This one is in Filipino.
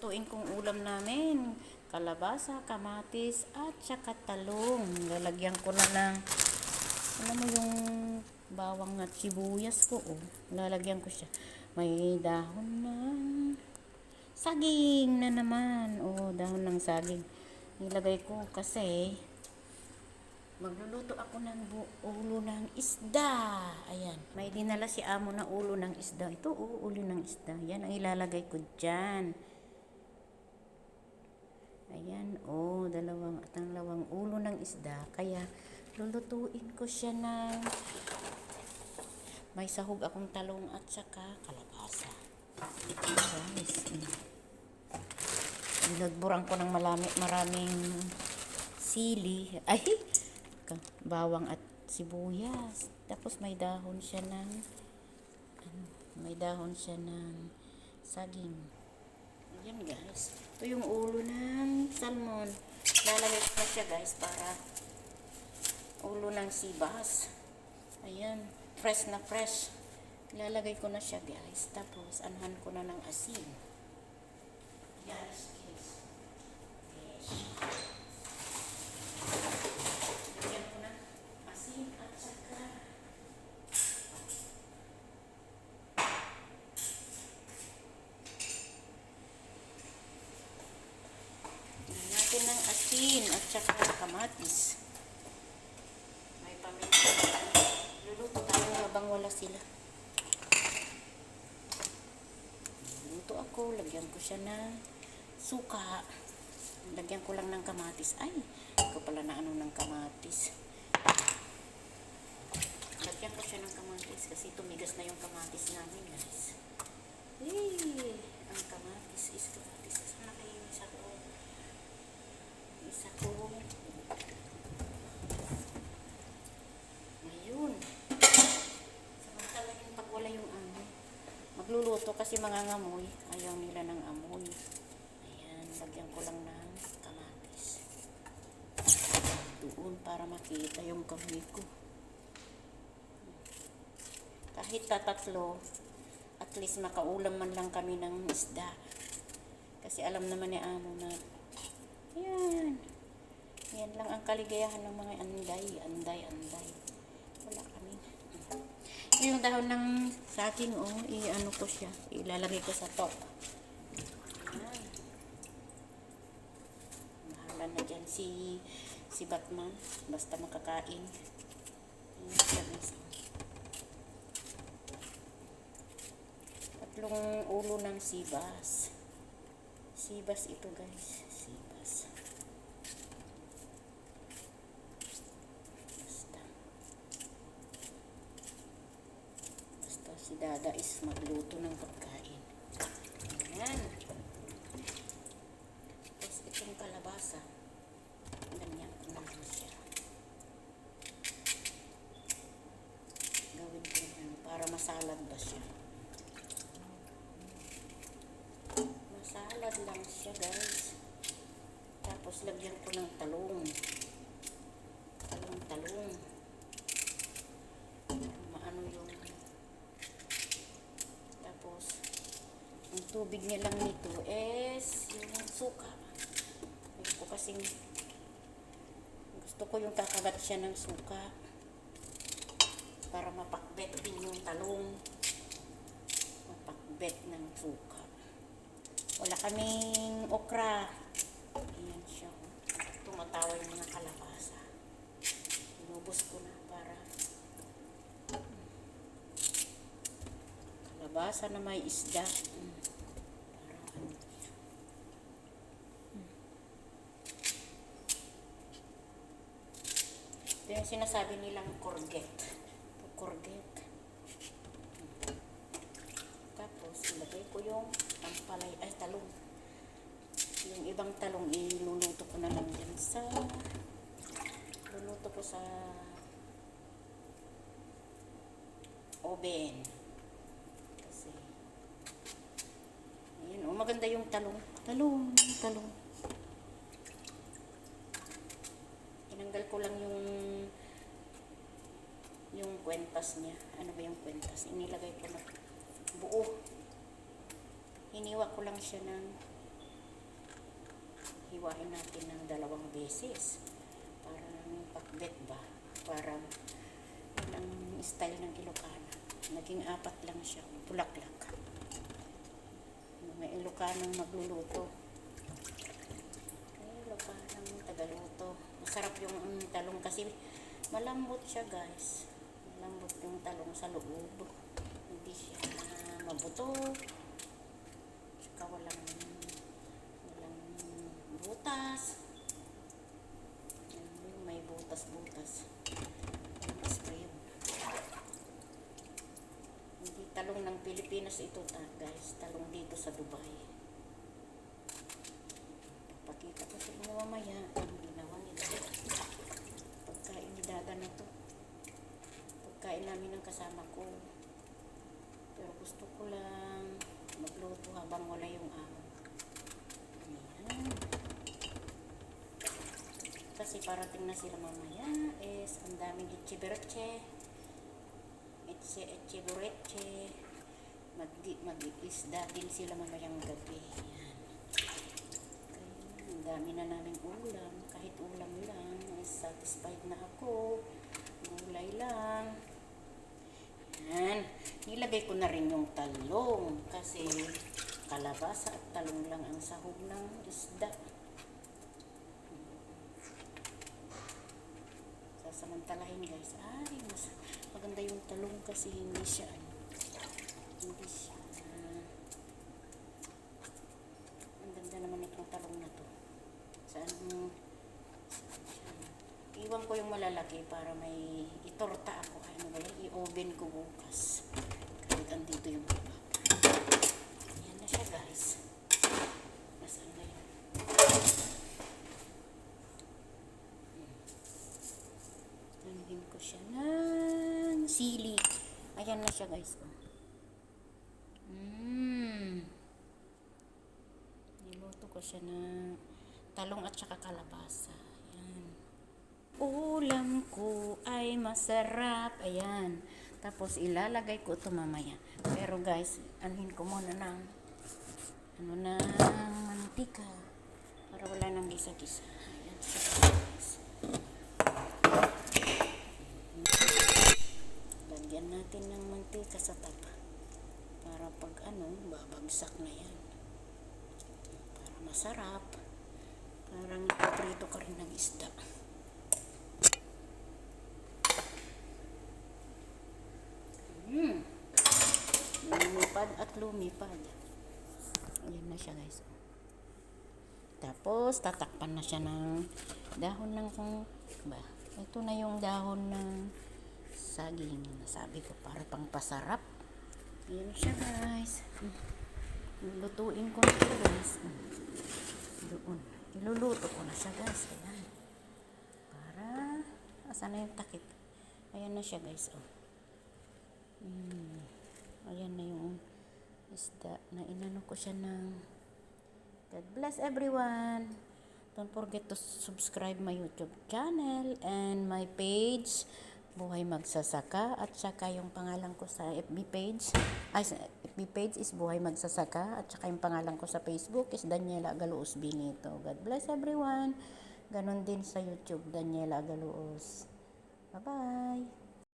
Lutuin kong ulam namin. Kalabasa, kamatis, at saka talong. Lalagyan ko na ng, alam mo yung bawang at sibuyas ko, oh. Lalagyan ko siya. May dahon ng saging na naman. Oh, dahon ng saging. Nilagay ko kasi magluluto ako ng ulo ng isda. Ayan. May dinala si amo na ulo ng isda. Ito, oh, ulo ng isda. Yan ang ilalagay ko dyan. Ayan, oh, dalawang at ang lawang ulo ng isda. Kaya, lulutuin ko siya ng may sahog akong talong at saka kalabasa. Guys, mm. Nagburang ko ng malami, maraming sili. Ay, bawang at sibuyas. Tapos may dahon siya ng ano, may dahon siya ng saging. Ayan guys. Ito yung ulo ng salmon. Lalagay ko na siya guys para ulo ng sibas. Ayan. Fresh na fresh. Lalagay ko na siya guys. Tapos anhan ko na ng asin. Yes, yes. Yes. Lagyan ko na asin at saka Lagyan natin ng asin at saka kamatis. May paminta. Luluto tayo habang wala sila. Luto ako, lagyan ko siya ng suka. Lagyan ko lang ng kamatis. Ay, ko pala na ano ng kamatis. Lagyan ko siya ng kamatis kasi tumigas na yung kamatis namin. Eh, ang kamatis is kamatis. Saan na kayo yung isa ko? Isa ko. Ayun. Samantala yung pag wala yung amoy. Magluluto kasi mga ngamoy. Ayaw nila ng amoy. Ayan, lagyan ko lang ng kamatis. Doon para makita yung kamay ko. Kahit tatatlo, at least makaulam man lang kami ng isda. Kasi alam naman ni Amo na, yan, yan lang ang kaligayahan ng mga anday, anday, anday. Kami. Yung dahon ng saging, oh, i-ano ko siya, ilalagay ko sa top. Ayan. Bahala na dyan si, si Batman, basta makakain. Tatlong ulo ng sibas. Sibas ito, guys. Sibas. Basta. Basta si Dada is magluto ng pagkain. Ayan. Tapos itong kalabasa. Ganyan ko naman siya. Gawin ko yan para masalad ba siya. Masalad lang siya guys. Tapos lagyan ko ng talong. Talong-talong. Maano yung... Tapos, ang tubig niya lang nito is yung suka. Ayun ko kasing gusto ko yung kakagat siya ng suka para mapakbet din yung talong. Mapakbet ng suka. Wala kaming okra. Ayan siya. Tumatawa yung mga kalabasa. Inubos ko na para kalabasa na may isda. Mm. Parang ano siya. Mm. Ito yung sinasabi nilang corget. Ito, corget. Tapos, ilagay ko yung ampalay, ay talong. Yung ibang talong, iluluto ko na lang dyan sa, luluto ko sa oven. Kasi, ayun, oh, maganda yung talong. Talong, talong. Tinanggal ko lang yung yung kwentas niya. Ano ba yung kwentas? Inilagay ko na buo. Hiniwa ko lang siya ng hiwain natin ng dalawang beses. Parang pakbet ba? Parang yun ang style ng Ilocana. Naging apat lang siya, bulaklak. May Ilocanang magluluto. Ay, Ilocanang tagaluto. Masarap yung mm, talong kasi malambot siya guys. Malambot yung talong sa loob. Hindi siya mabuto. Tsaka walang walang butas. May butas-butas. Spray yun. Hindi talong ng Pilipinas ito ta, guys. Talong dito sa Dubai. Pakita ko sa inyo mamaya ang ginawa nila. Pagkain ni Dada na to. Pagkain namin ng kasama ko. Pero gusto ko lang magluto habang wala yung amo. Ayan. Kasi parating na sila mamaya is ang daming itchibereche. Etche, etchibureche. Mag, mag-isda din sila mamayang gabi. Ang dami na namin ulam. Kahit ulam lang, is satisfied na ako. Gulay lang. Nilagay ko na rin yung talong kasi kalabasa at talong lang ang sahog ng isda. Sasamantalahin guys. Ay, mas maganda yung talong kasi hindi siya ano, hindi siya ah, ang ganda naman itong talong na to. Saan siya? Iwan ko yung malalaki para may itorta ako. Ano ba yan? I-oven ko bukas. Andito yung iba. Yan na siya guys. Nasaan na yun? Lagyan ko siya ng sili. Ayan na siya guys. Mmm. Niluto ko siya ng talong at saka kalabasa. Ayan. Ulam ko ay masarap. Ayan. Tapos ilalagay ko ito mamaya. Pero guys, anuhin ko muna ng ano na mantika para wala nang gisa-gisa. Lagyan natin ng mantika sa tapa. Para pag ano, babagsak na yan. Para masarap. Parang ipaprito ka rin ng isda. Hmm. Lumipad at lumipad. Ayan na siya guys. Tapos, tatakpan na siya ng dahon ng kung ba. Ito na yung dahon ng saging. Sabi ko, para pang pasarap. Ayan siya guys. Lutuin ko na siya guys. Doon. Iluluto ko na siya guys. Ayan. Para, asan na yung takip? Ayan na siya guys. Oh. Mm. Ayan na yung isda na inano ko siya ng God bless everyone. Don't forget to subscribe my YouTube channel and my page Buhay Magsasaka at saka yung pangalan ko sa FB page ay FB page is Buhay Magsasaka at saka yung pangalan ko sa Facebook is Daniela Agaluos Binito. God bless everyone. Ganon din sa YouTube Daniela Agaluos. Bye-bye.